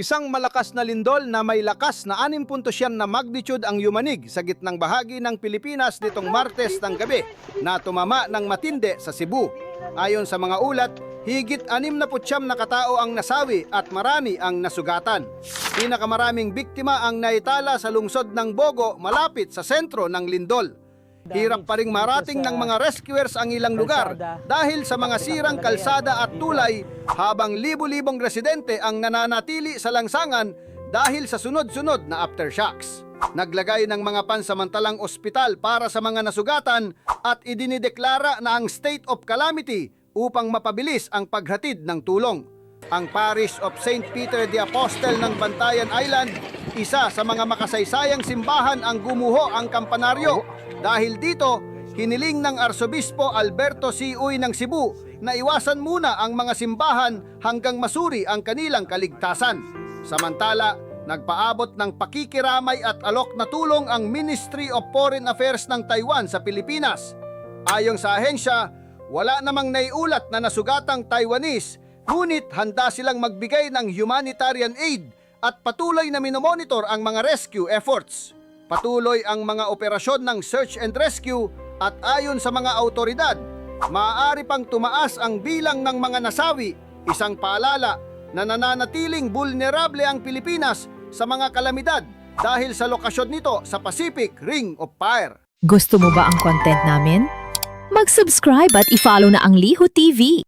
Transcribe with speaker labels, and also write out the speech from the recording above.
Speaker 1: Isang malakas na lindol na may lakas na 6.7 na magnitude ang yumanig sa gitnang bahagi ng Pilipinas nitong Martes ng gabi na tumama ng matindi sa Cebu. Ayon sa mga ulat, higit 69 na katao ang nasawi at marami ang nasugatan. Pinakamaraming biktima ang naitala sa lungsod ng Bogo malapit sa sentro ng lindol. Hirap pa ring marating ng mga rescuers ang ilang lugar dahil sa mga sirang kalsada at tulay habang libu-libong residente ang nananatili sa langsangan dahil sa sunod-sunod na aftershocks. Naglagay ng mga pansamantalang ospital para sa mga nasugatan at idinideklara na ang state of calamity upang mapabilis ang paghatid ng tulong. Ang Parish of St. Peter the Apostle ng Bantayan Island, isa sa mga makasaysayang simbahan ang gumuho ang kampanaryo. Dahil dito, hiniling ng Arsobispo Alberto C. Uy ng Cebu na iwasan muna ang mga simbahan hanggang masuri ang kanilang kaligtasan. Samantala, nagpaabot ng pakikiramay at alok na tulong ang Ministry of Foreign Affairs ng Taiwan sa Pilipinas. Ayon sa ahensya, wala namang naiulat na nasugatang Taiwanese, ngunit handa silang magbigay ng humanitarian aid at patuloy na minomonitor ang mga rescue efforts. Patuloy ang mga operasyon ng search and rescue at ayon sa mga autoridad, maaari pang tumaas ang bilang ng mga nasawi, isang paalala na nananatiling vulnerable ang Pilipinas sa mga kalamidad dahil sa lokasyon nito sa Pacific Ring of Fire.
Speaker 2: Gusto mo ba ang content namin? Mag-subscribe at i-follow na ang Liho TV.